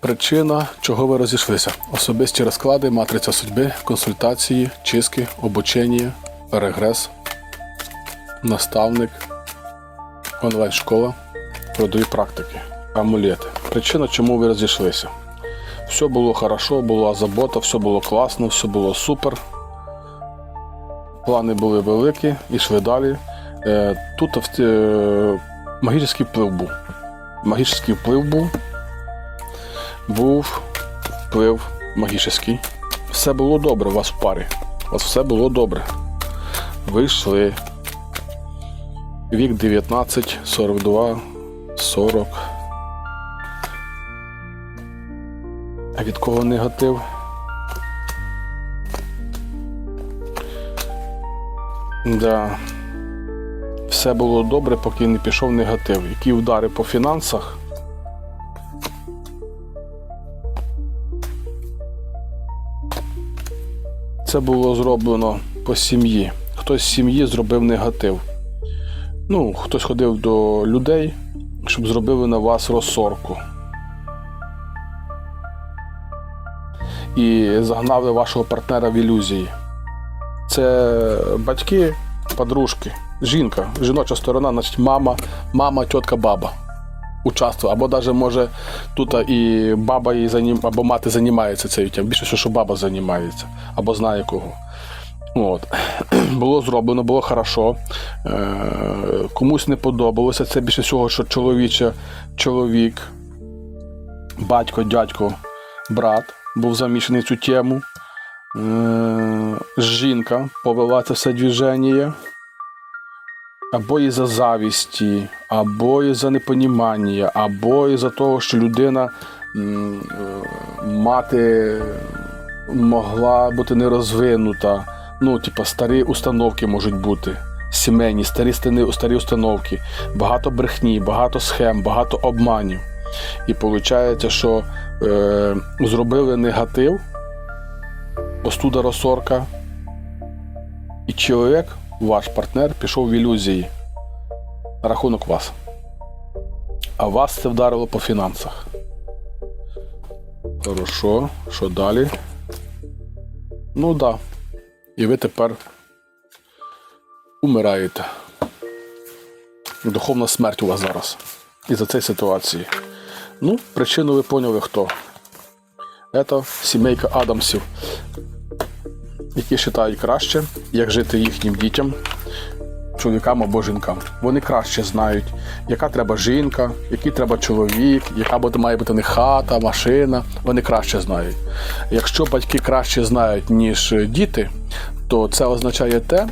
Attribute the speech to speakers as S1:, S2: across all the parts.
S1: Причина, чого ви розійшлися: особисті розклади, матриця судьби, консультації, чистки, обучення, регрес, наставник, онлайн-школа, трудові практики, амулети. Причина, чому ви розійшлися. Все було хорошо, була забота, все було класно, все було супер. Плани були великі, йшли далі. Е, Тут е, магічний вплив був. Магічний вплив був. Був вплив магічний. Все було добре у вас в парі. У вас все було добре. Ви йшли. Вік 19, 42, 40. А від кого негатив? Да. Все було добре, поки не пішов негатив. Які удари по фінансах? Це було зроблено по сім'ї. Хтось з сім'ї зробив негатив. Ну, хтось ходив до людей, щоб зробили на вас розсорку. І загнали вашого партнера в ілюзії. Це батьки, подружки, жінка, жіноча сторона, значить мама, мама, тітка, баба. Участвує. Або навіть може тут і баба її занім... або мати займається цією тим. Більше, що баба займається, або знає кого. От. Було зроблено, було хорошо. Е, комусь не подобалося. Це більше всього, що чоловіче, чоловік, батько, дядько, брат був замішаний в цю тему. Е, жінка повела це все движення. Або із-за завісті, або із-за непонімання, або із-за того, що людина е, мати могла бути нерозвинута. Ну, типа, старі установки можуть бути. Сімейні, старі стани, старі установки, багато брехні, багато схем, багато обманів. І виходить, що е, зробили негатив, остуда розсорка, і чоловік, ваш партнер, пішов в ілюзії на рахунок вас. А вас це вдарило по фінансах. Хорошо, що далі? Ну. Да. І ви тепер умираєте. Духовна смерть у вас зараз. І за цієї ситуації. Ну, причину ви поняли хто. Це сімейка Адамсів, які вважають краще, як жити їхнім дітям, чоловікам або жінкам. Вони краще знають, яка треба жінка, який треба чоловік, яка має бути не хата, машина. Вони краще знають. Якщо батьки краще знають, ніж діти, то це означає те,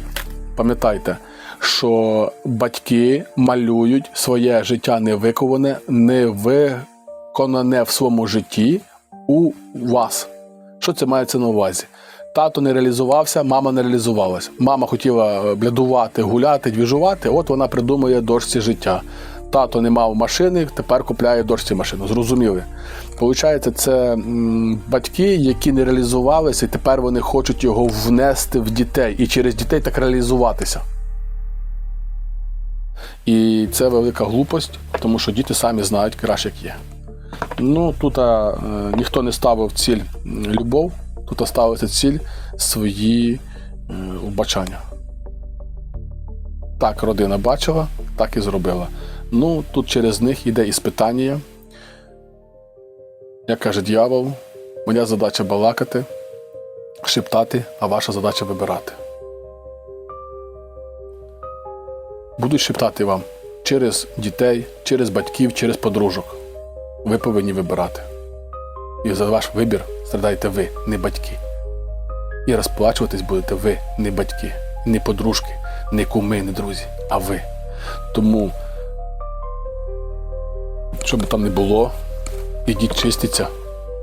S1: пам'ятайте, що батьки малюють своє життя невиковане, невиконане в своєму житті у вас. Що це мається на увазі? Тато не реалізувався, мама не реалізувалась. Мама хотіла блядувати, гуляти, двіжувати, от вона придумує дошці життя. Тато не мав машини, тепер купляє дошці машину. Зрозуміли? Получається, це батьки, які не реалізувалися, і тепер вони хочуть його внести в дітей і через дітей так реалізуватися. І це велика глупость, тому що діти самі знають краще, як є. Ну, тут е, ніхто не ставив ціль любов, тут ставиться ціль свої е, вбачання. Так родина бачила, так і зробила. Ну, тут через них йде іспитання. Як каже дьявол, моя задача балакати, шептати, а ваша задача вибирати. Буду шептати вам через дітей, через батьків, через подружок. Ви повинні вибирати. І за ваш вибір страдаєте ви, не батьки. І розплачуватись будете ви, не батьки, не подружки, не куми, не друзі, а ви. Тому, що би там не було, ідіть чистіться.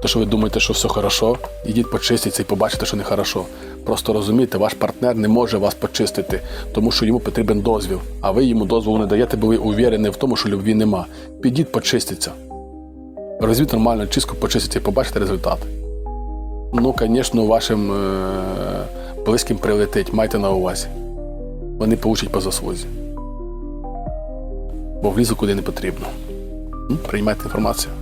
S1: То, що ви думаєте, що все хорошо, ідіть почистіться і побачите, що не хорошо. Просто розумійте, ваш партнер не може вас почистити, тому що йому потрібен дозвіл, а ви йому дозволу не даєте, бо ви уверені в тому, що любві нема. Підіть почистіться. Розвіть нормально, чистку почистити і побачите результат. Ну, звісно, вашим е- близьким прилетить, майте на увазі. Вони получать по заслузі. Бо влізу куди не потрібно. Приймайте інформацію.